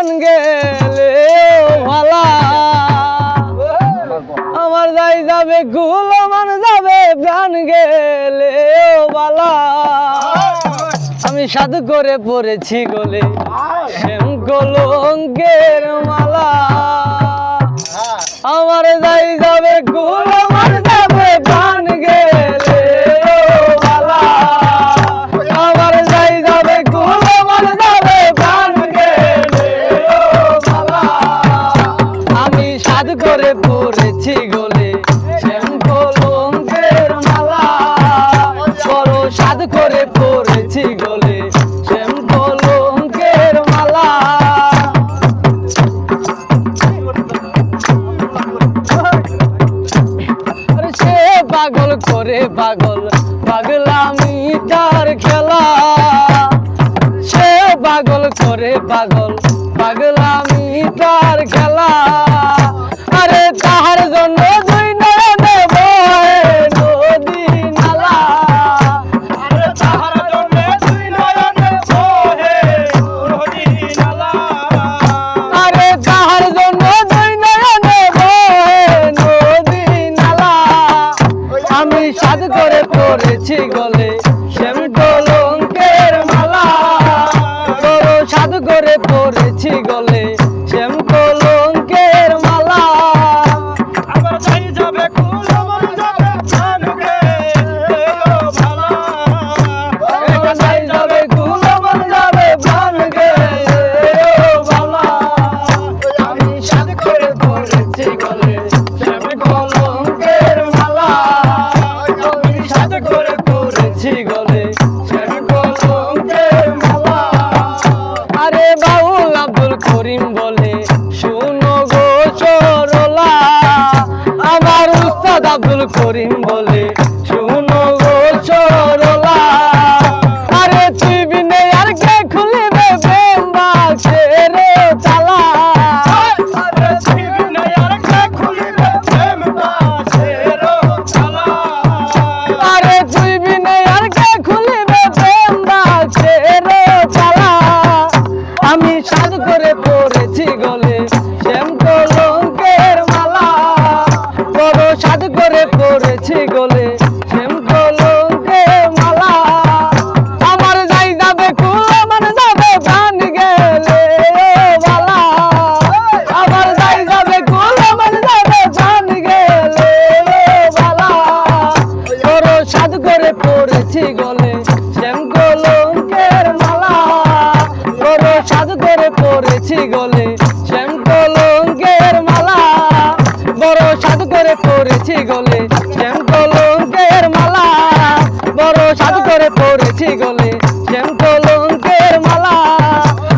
প্রাণ গেলে ভালা। আমার যাই যাবে গুলো যাবে, প্রাণ গেলে বালা। আমি সাধু করে পড়েছি গলে, শ্যাম কলঙ্কের মালা। আমার যাই যাবে গুলো করে পড়েছি গলে। শ্যাম কলঙ্কের মালা। বড় সাধ করে পড়েছি গলে। শ্যাম কলঙ্কের মালা। সে পাগল করে পাগল পাগলামি তার খেলা। সে পাগল করে পাগল পাগলামি তার খেলা। সাধ করে পড়েছি গলে। করিম বলে শুনো গো সরলা আমার উস্তাদ আব্দুল করিম বলে পড়েছি গলে শ্যাম কলঙ্কের মালা। বড় সাধ করে পড়েছি গলে শ্যাম কলঙ্কের মালা। আমার যাই যাবে কুল, আমার যাবে প্রাণ গেলে বালা। আমার যাই যাবে কুল, আমার যাবে প্রাণ গেলে বালা। বড় সাধ করে পড়েছি গলে শ্যাম কলঙ্কের মালা। বড় সাধ করে পড়েছি গলে পড়েছি গলে শ্যাম কলঙ্কের মালা।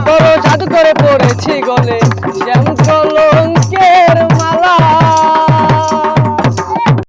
বড় জাদু করে পড়েছি গলে।